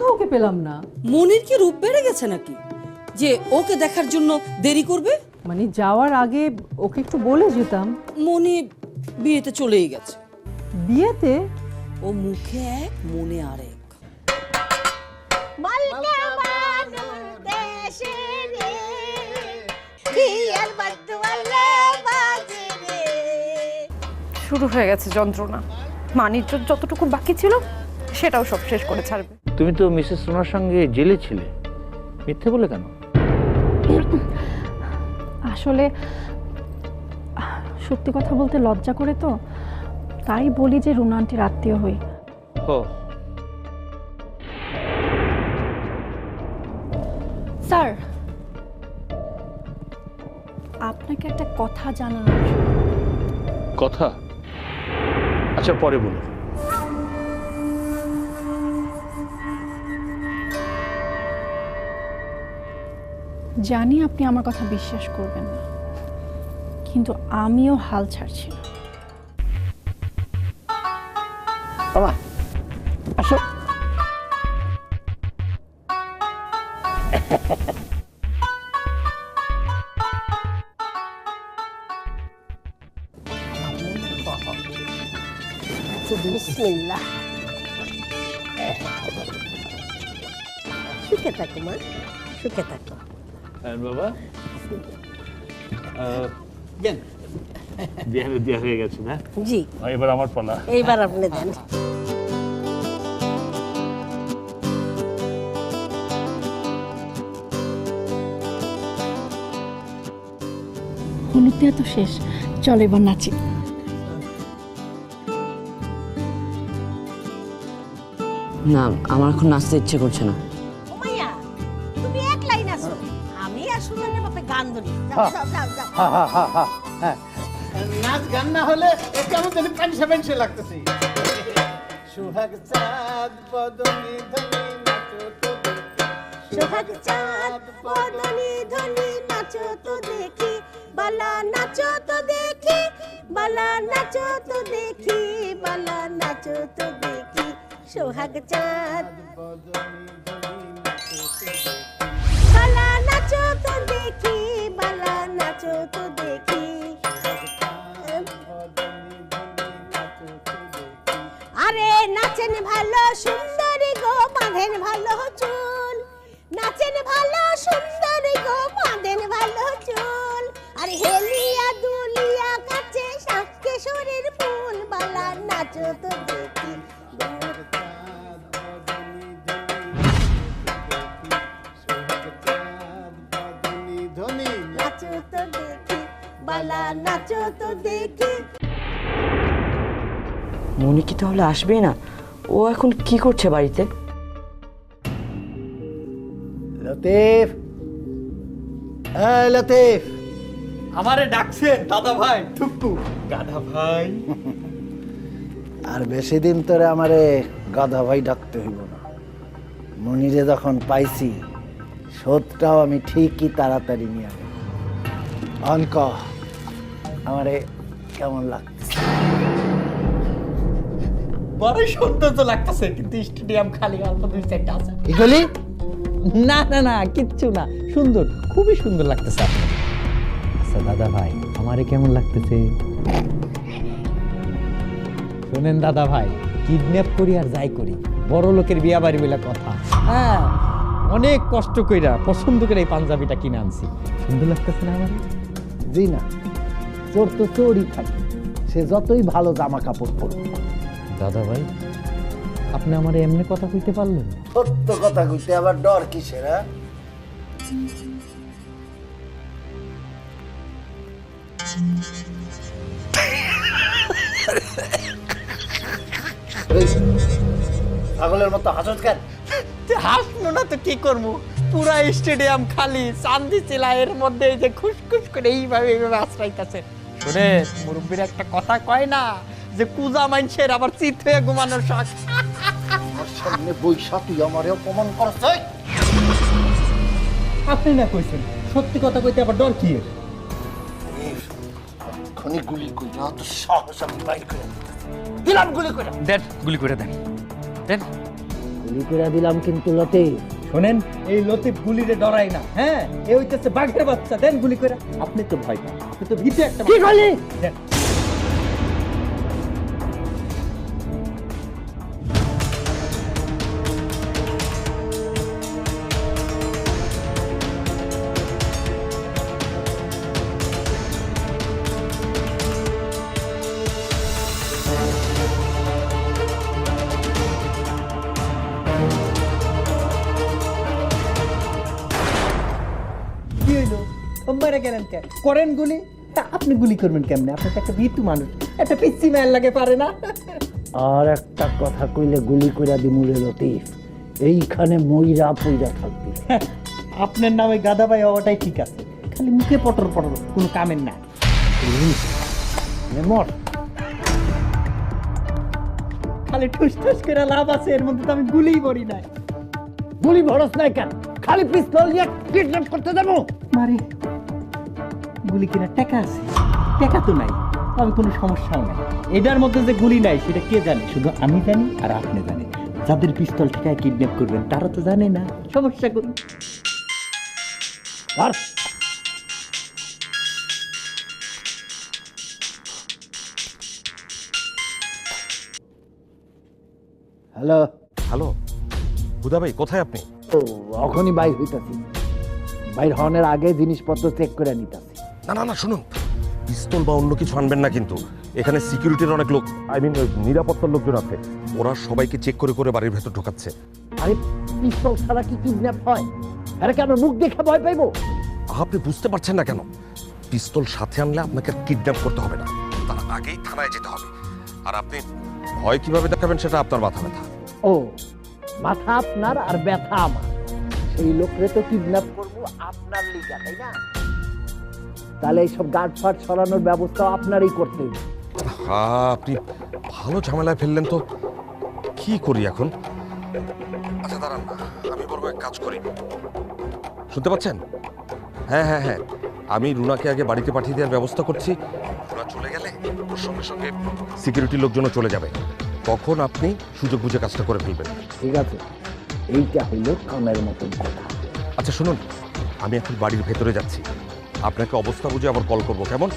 কোথাও ওকে পেলাম না। মনির কি রূপ বেড়ে গেছে নাকি? যে ওকে দেখার জন্য দেরি করবে? মানে যাওয়ার আগে ওকে একটু বলে যেতাম। মনি বিয়েতে চলেই গেছে। বিয়েতে? ও মুখে এক মনে আরেক। শুরু হয়ে গেছে যন্ত্রণা। মানির যতটুকু বাকি ছিল সেটাও সব শেষ করে ছাড়বে। তুমি তো মিসেস সোনার সঙ্গে জেলে ছিলে। মিথ্যে বলে কেন? আসলে সত্যি কথা বলতে লজ্জা করে তো তাই বলি যে রুনা আন্টির আত্মীয় হই। ও স্যার আপনাকে একটা কথা জানানোর কথা? আচ্ছা পরে বলো জানি আপনি আমার কথা বিশ্বাস করবেন না কিন্তু আমিও হাল ছাড়ছি না। বাবা আসো। বিসমিল্লাহ। সুখে থাকো মা। সুখে থাকো। বাবা? দেন। বিয়ে দেওয়া হয়ে গেছে না? জি। এবার আমার পালা। এইবার আপনি দেন। হলুদ দেওয়া তো শেষ। চলো এবার নাচি। না আমার এখন নাচতে ইচ্ছে করছে না। যাও যাও যাও নাচ গান না হলে কেমন জানি পেনসে পেনসে লাগতেছে। সুহাগ চাঁদ বদনি ধনি নাচো তো দেখি। সোহাগ চাঁদ বদনি ধনি নাচো তো দেখি। বালা নাচো তো দেখি বালা নাচো তো দেখি বালা নাচো তো দেখি। সোহাগ চাঁদ বালা নাচো তো দেখি। বালা নাচো তো দেখি। আরে নাচেন ভালো সুন্দরী গো বাঁধেন ভালো চুল। তাহলে আসবে না। ও এখন কি করছে বাড়িতে? লতিফ। লতিফ। আমারে ডাকছেন দাদা ভাই। টুকু গাধা ভাই। আর বেশি দিন তোরে আমারে গাধা ভাই ডাকতে হইব না। মনিরে যখন পাইছি শোধটাও আমি ঠিকই তাড়াতাড়ি নিয়ে আসব অনক, আমারে কেমন লাগছে তো লাগতেছে কিন্তু স্টেডিয়াম খালি অল্প দুই চারটা আছে। করলি না না না কিচ্ছু না। সুন্দর খুবই সুন্দর লাগতেছে আপনার। আচ্ছা দাদা ভাই আমারে কেমন লাগতেছে? শোনেন দাদা ভাই কিডন্যাপ করি আর যাই করি। বড় লোকের বিয়া বাড়ি বলে কথা। হ্যাঁ। অনেক কষ্ট কইরা পছন্দ করে এই পাঞ্জাবিটা কিনে আনছি। সুন্দর লাগতেছে না আমার? জি না। চোর তো চোরই থাকে। সে যতই ভালো জামা কাপড় পরবে দাদা ভাই আপনি আমার এমনি কথা কইতে পারলেন? সত্য কথা কইতে আবার ডর কিসের হ্যাঁ? এই, মতো হাসত কেন? হাসলো না তো কি করব? পুরা স্টেডিয়াম খালি চান্দি চিলা এর মধ্যে এই যে খুশখুশ করে এইভাবে এইভাবে আশ্রাইতেছে। শুনে মুরব্বীর একটা কথা কয় না যে কুজা মাইনছের আবার চিত হয়ে ঘুমানোর শখ। সামনে বৈশা তুই আমারে অপমান করছ আপনি না কইছেন সত্যি কথা কইতে আবার ডর কি খনি গুলি কই তো সাহস আমি বাইর করে দিলাম। গুলি করে দেন গুলি করে দেন। দেন। গুলি করে দিলাম কিন্তু লতিফ। শোনেন এই লতিফ গুলিরে ডরাই না হ্যাঁ? এ হইতেছে বাঘের বাচ্চা দেন গুলি করে আপনি তো ভয় পান। আপনি তো ভীতু একটা কি করলি? দেন। মেরে গেলেন কে? করেন গুলি? তা আপনি গুলি করবেন কেমনে? আপনি তো একটা ভীতু মানুষ। একটা পিচ্ছি ম্যান লাগে পারে না। আর একটা কথা কইলে গুলি করে দিমুরে লতিফ। এইখানে মইরা পইরা থাকবি। আপনার নামে গাদা ভাই হওয়াটাই ঠিক আছে। খালি মুখে পটর পটর কোনো কামের না। মর। খালি ঠুস ঠুস করে লাভ আছে এর মধ্যে তো আমি গুলিই করি নাই। গুলি ভরস নাই কেন? খালি পিস্তল দিয়ে কিডন্যাপ করতে দেবো মারে। গুলি কিনা টাকা আছে? টাকা তো নাই আমি কোনো সমস্যাও নাই। এটার মধ্যে যে গুলি নাই সেটা কে জানে? শুধু আমি জানি আর আপনি জানেন। যাদের পিস্তল ঠেকায় কিডন্যাপ করবেন তারা তো জানে না। সমস্যা কোন আর হ্যালো। হ্যালো। হুদা ভাই কোথায় আপনি? ও এখনই বাইর হইতাছি। বাইর হওয়ার আগে জিনিসপত্র চেক করে নিতাছি। না না না শুনুন। পিস্তল বা অন্য কিছু আনবেন না কিন্তু। এখানে সিকিউরিটির অনেক লোক। আই মিন নিরাপত্তার লোকজন আছে। ওরা সবাইকে চেক করে করে বাড়ির ভেতর ঢোকাচ্ছে। আরে পিস্তল ছাড়া কি কিডন্যাপ হয়? আরে কেন মুখ দেখে ভয় পাইবো? আপনি বুঝতে পারছেন না কেন? পিস্তল সাথে আনলে আপনাকে কিডন্যাপ করতে হবে না। তার আগেই থানায় যেতে হবে। আর আপনি ভয় কীভাবে দেখাবেন সেটা আপনার মাথা ব্যথা। ও মাথা আপনার আর ব্যথা আমার। সেই লোকরে তো কিডন্যাপ করব আপনার লিগা তাই না? তাহলে এইসব গার্ড ফাট সরানোর ব্যবস্থা আপনারই করতে হবে। হ্যাঁ আপনি ভালো ঝামেলায় ফেললেন তো। কি করি এখন? আচ্ছা দাঁড়ান আমি বরং এক কাজ করি। শুনতে পাচ্ছেন? হ্যাঁ হ্যাঁ হ্যাঁ আমি রুনাকে আগে বাড়িতে পাঠিয়ে দেওয়ার ব্যবস্থা করছি। রুনা চলে গেলে ওর সঙ্গে সঙ্গে সিকিউরিটির লোকজনও চলে যাবে। তখন আপনি সুযোগ বুঝে কাজটা করে ফেলবেন? ঠিক আছে এইটা হইল কামের মতন কথা। আচ্ছা শুনুন আমি এখন বাড়ির ভেতরে যাচ্ছি। আপনাকে অবস্থা বুঝে আবার কল করব কেমন?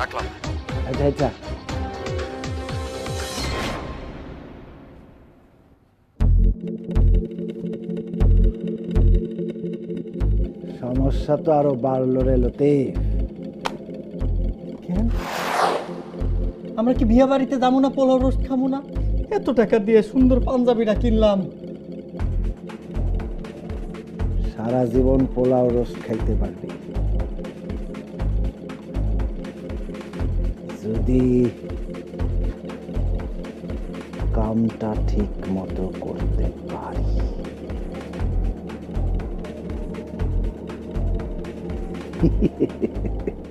রাখলাম। আচ্ছা আচ্ছা। সমস্যা তো আরও বাড়লো রে লতে আমরা কি বিয়ে বাড়িতে যাব না পোলাও রোস্ট খাব না? এত টাকা দিয়ে সুন্দর পাঞ্জাবিটা কিনলাম। সারা জীবন পোলাও রোস্ট খাইতে পারবি। যদি কামটা ঠিক মতো করতে পারি।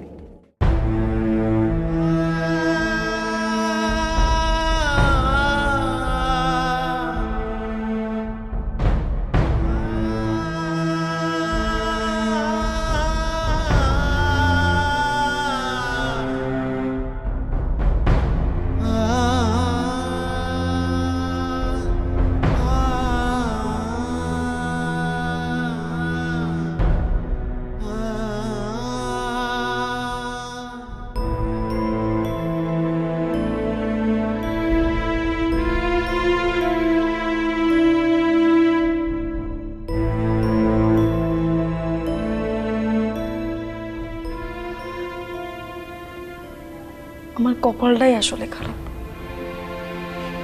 কপালটাই আসলে খারাপ।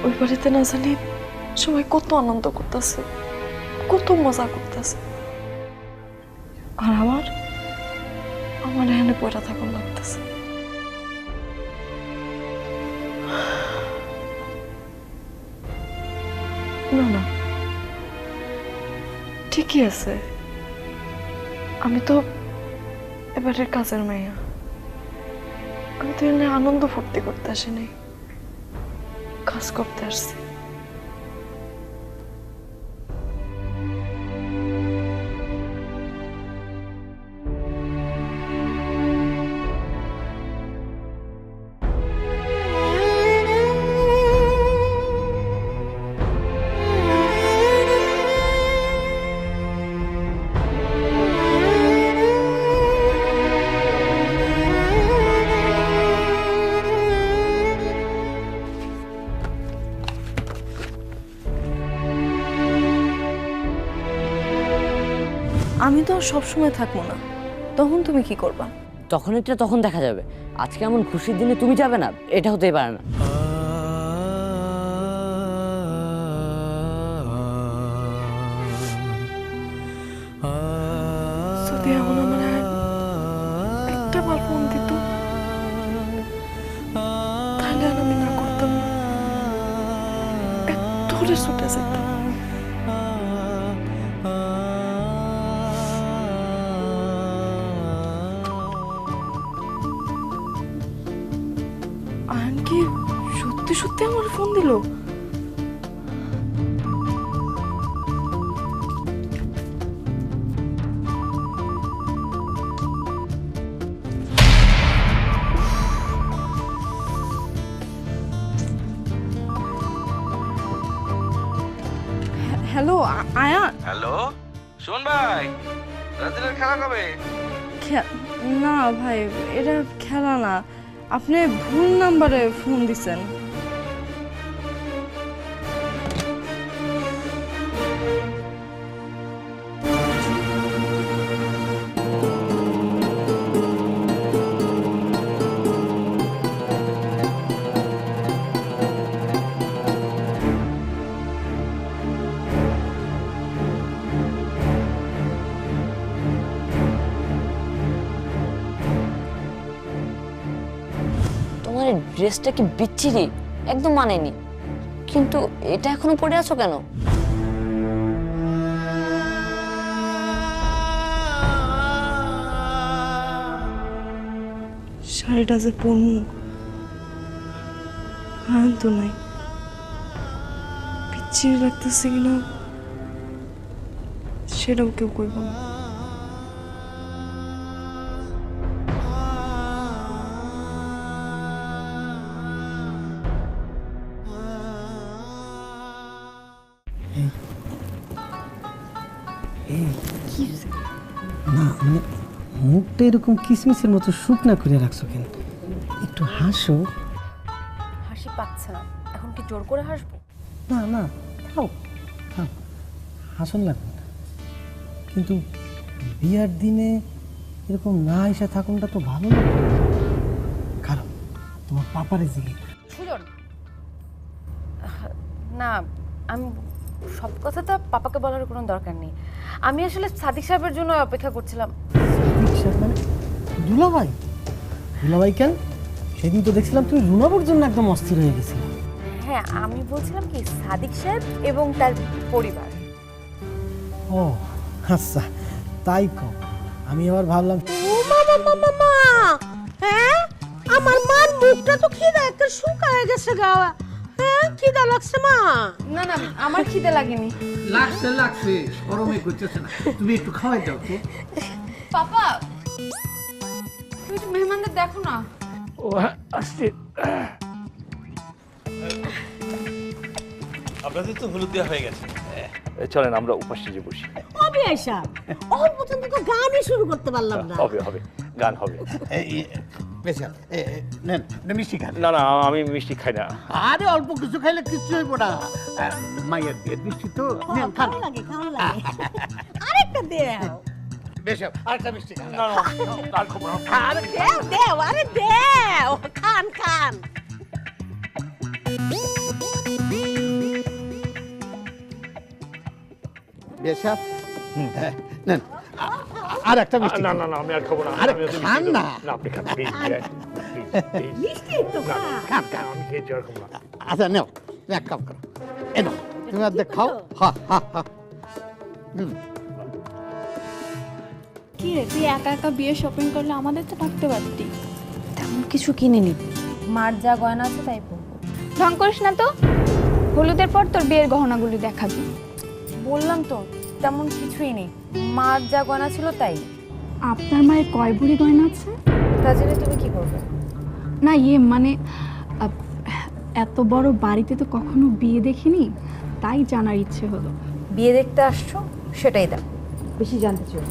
ওই বাড়িতে না জানি সবাই কত আনন্দ করতেছে, কত মজা করতেছে। আর আমার আমার এখানে পয়টা থাকুন লাগতেছে। না না। ঠিকই আছে। আমি তো এবারের কাজের মাইয়া। আমি তো এখানে আনন্দ ফুর্তি করতে আসিনি। কাজ করতে আসছি। তো আর সবসময় থাকব না। তখন তুমি কি করবা? তখন এটা তখন দেখা যাবে। আজকে এমন খুশির দিনে তুমি যাবে না, এটা হতেই পারে না। সত্যি আমার ফোন দিল? Hello Ayan hello? শোন ভাই রাজনের খেলা কবে? খে- না ভাই এটা খেলা না। আপনি ভুল নাম্বারে ফোন দিছেন। ড্রেসটা কি বিচ্ছিরি? একদম মানেনি। কিন্তু এটা এখনও পরে আছো কেন? শাড়িটা যে পরমু আয়ন তো নাই। পিচ্ছির লাগতেছে কিনা, সেটাও কেউ কইব না না। এরকম কিসমিসের মতো শুকনা করে রাখছো কেন? একটু হাসো। হাসি পাচ্ছে না। এখন কি জোর করে হাসবো? না না থাও হাসন লাগবে না। কিন্তু বিয়ার দিনে এরকম না এসে থাকুনটা তো ভালো লাগে কারণ তোমার পাপারে জিগে। সুজন না আমি সব কথা তো পাপাকে বলার কোনো দরকার নেই। আমি আসলে সাদিক সাহেবের জন্য অপেক্ষা করছিলাম। দুলাভাই? দুলাভাই কেন? সেদিন তো দেখছিলাম তুমি রুনাবর জন্য একদম অস্থির হয়ে গেছিলে। হ্যাঁ আমি বলছিলাম কি সাদিক সাহেব এবং তার পরিবার। ও আচ্ছা তাই কম আমি আবার ভাবলাম ও মামা মামা মা! হ্যাঁ? আমার মার মুখটা তো খিদা একটা শুকায় গেছে গা। হ্যাঁ? খিদা লাগছে মা? না না আমার খিদে লাগেনি। লাগছে লাগছে গরমে করতেছে না। তুমি একটু খাওয়াই দাও তো। পাপা তুমি তো মেহমানদের দেখো না। ও আসছে। আপনাদের তো হলুদ দেওয়া হয়ে গেছে। চলেন আমরা উপাসে যে বসি। অল পর্যন্ত তো গানই শুরু করতে পারলাম না। হবে হবে গান হবে। নেন মিষ্টি খান। না না আমি মিষ্টি খাই না। আরে অল্প কিছু খাইলে কিছু হইব না। বিয়ের মিষ্টি তো। নেন খান। লাগে ভালো লাগে। আরেকটা দেও। বেশ আরেকটা মিষ্টি খান। না না আর খাব না। আরে দেও দেও আরে দেও খান খান। বেশ হ্যাঁ, নেন। আর একটা মিষ্টি না না না আমি আর খাব না। আরে আর খান না। না আপনি খান মিষ্টি তো খান। খান আমি খেয়েছি আর খাব না। আচ্ছা নেও এক কাপ করো এ নাও তুমি অর্ধেক খাও। হা হা হা। হুম। কি রে তুই একা একা বিয়ে শপিং করলে আমাদের তো থাকতে পারতি। তেমন কিছু কিনিনি। মার যা গয়না আছে তাই পরবো। ঢং করিস না তো। হলুদের পর তোর বিয়ের গহনাগুলি দেখাবি। বললাম তো তেমন কিছুই নেই। মার যা গয়না ছিল তাই। আপনার মায়ের কয় ভরি গয়না আছে? তা জেনে তুমি কি করবে? না ইয়ে মানে আহ, এত বড় বাড়িতে তো কখনো বিয়ে দেখিনি তাই জানার ইচ্ছে হলো। বিয়ে দেখতে আসছো সেটাই দাও। বেশি জানতে চাও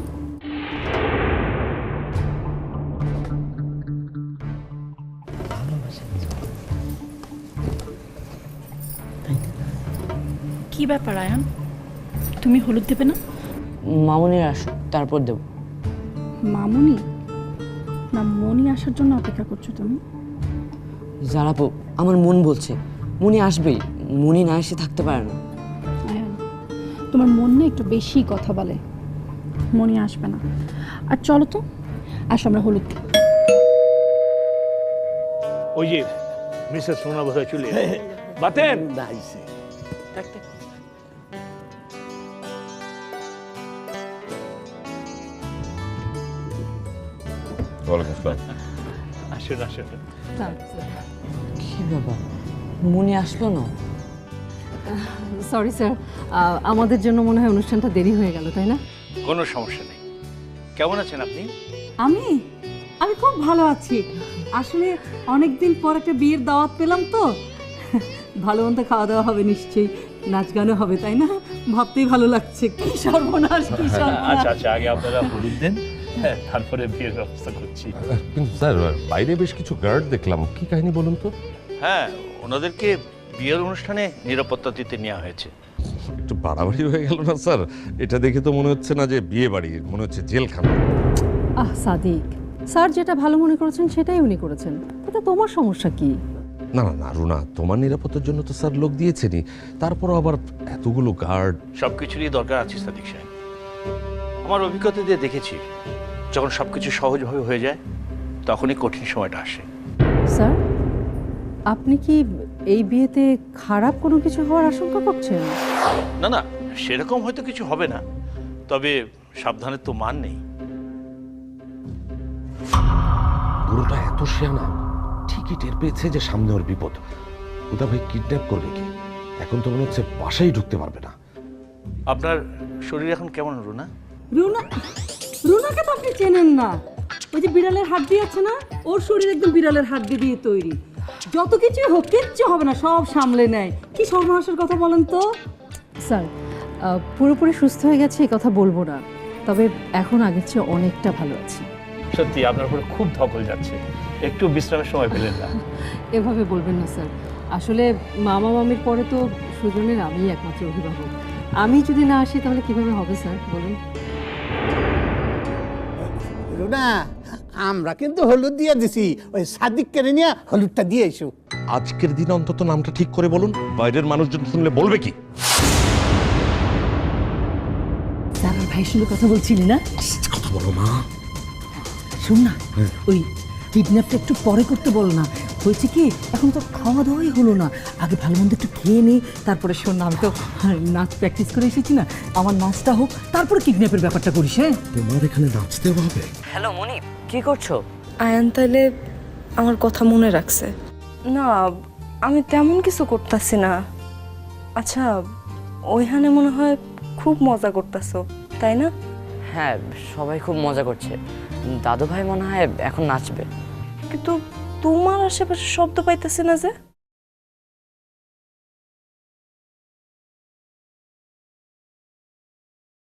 কি ব্যাপার আয়ান? তুমি হলুদ দেবে না? মামুনির আসুক তারপর দেবো। মামুনি? না মনি আসার জন্য অপেক্ষা করছ তুমি? জারাপু আমার মন বলছে মনি আসবেই মনি না এসে থাকতে পারে না। আয়ান, তোমার মন না একটু বেশি কথা বলে। মনি আসবে না। আর চলো তো আসো আমরা হলুদ। ওই যে মিসেস সোনা বোধহয় চলে এলো। বাতেন আসুন আসুন। কি বাবা মুনি আসলো না? Sorry sir. আমাদের জন্য মনে হয় অনুষ্ঠানটা দেরি হয়ে গেল তাই না? কোনো সমস্যা নেই। কেমন আছেন আপনি? আমি? আমি খুব ভালো আছি। আসলে অনেক দিন পর একটা বিয়ের দাওয়াত পেলাম তো। ভালো মন্দ খাওয়া দাওয়া হবে নিশ্চয়ই। নাচ গানও হবে তাই না? ভাবতেই ভালো লাগছে। কি সর্বনাশ কি সর্বনাশ। আচ্ছা আচ্ছা আগে আপনারা হলুদ দেন। হ্যাঁ তারপরে বিয়ের ব্যবস্থা করছি। কিন্তু স্যার বাইরে বেশ কিছু গার্ড দেখলাম। কি কাহিনী বলুন তো? হ্যাঁ ওনাদেরকে বিয়ের অনুষ্ঠানে নিরাপত্তা দিতে নেওয়া হয়েছে। একটু বাড়াবাড়ি হয়ে গেল না স্যার? এটা দেখে তো মনে হচ্ছে না যে বিয়ে বাড়ি মনে হচ্ছে জেলখানা। আহ সাদিক স্যার যেটা ভালো মনে করেছেন সেটাই উনি করেছেন। তাতে তোমার সমস্যা কি? না না না রুনা তোমার নিরাপত্তার জন্য তো স্যার লোক দিয়েছেনই। তারপরও আবার এতগুলো গার্ড। সব কিছুরই দরকার আছে সাদিক সাহেব। আমার অভিজ্ঞতা দিয়ে দেখেছি। যখন সব কিছু সহজভাবে হয়ে যায় তখনই কঠিন সময়টা আসে। স্যার আপনি কি এই বিয়েতে খারাপ কোনো কিছু হওয়ার আশঙ্কা করছেন? না না সেরকম হয়তো কিছু হবে না তবে সাবধানের তো মান নেই। বুড়োটা এত শেয়ানা ঠিকই টের পেয়েছে যে সামনে ওর বিপদ। উদা ভাই কিডন্যাপ করবে কি? এখন তো মনে হচ্ছে বাসায় ঢুকতে পারবে না। আপনার শরীর এখন কেমন রুনা? রুনা রুনাকে তো আপনি চেনেন না। ওই যে বিড়ালের হাড্ডি আছে না ওর শরীর একদম বিড়ালের হাড্ডি দিয়ে তৈরি। যত কিছুই হোক কিচ্ছু হবে না সব সামলে নেয়। কি সর্বনাশের কথা বলেন তো? স্যার পুরোপুরি সুস্থ হয়ে গেছে এই কথা বলব না। তবে এখন আগের চেয়ে অনেকটা ভালো আছি। সত্যি আপনার উপরে খুব ধকল যাচ্ছে। একটু বিশ্রামের সময় পেলেন না। এভাবে বলবেন না স্যার। আসলে মামা মামির পরে তো সুজনের আমি একমাত্র অভিভাবক। আমি যদি না আসি তাহলে কীভাবে হবে স্যার? বলুন। রুনা আমরা কিন্তু হলুদ দিয়ে দিছি। ওই সাদিক কেড়ে নিয়ে হলুদটা দিয়ে এসো। আজকের দিন অন্তত নামটা ঠিক করে বলুন। বাইরের মানুষজন শুনলে বলবে কি? স্যার ভাইয়ের সঙ্গে কথা বলছিলি না? কথা বলো মা। শোন না ওই কিডন্যাপটা একটু পরে করতে বলো না। হয়েছে কি এখন তো খাওয়া দাওয়াই হলো না। আগে ভালো মন্দ একটু খেয়ে নিই তারপরে শোন না আমি তো নাচ প্র্যাকটিস করে এসেছি না। আমার নাচটা হোক তারপরে কিডন্যাপের ব্যাপারটা করিস হ্যাঁ? তোমার এখানে নাচতে হবে? হ্যালো মনি কি করছ? আয়ান তাইলে আমার কথা মনে রাখছে। না আমি তেমন কিছু করতেছি না। আচ্ছা ওইখানে মনে হয় খুব মজা করতেছো তাই না? হ্যাঁ সবাই খুব মজা করছে। দাদু ভাই মনে হয় এখন নাচবে। কিন্তু তোমার আশেপাশে শব্দ পাইতেছি না যে।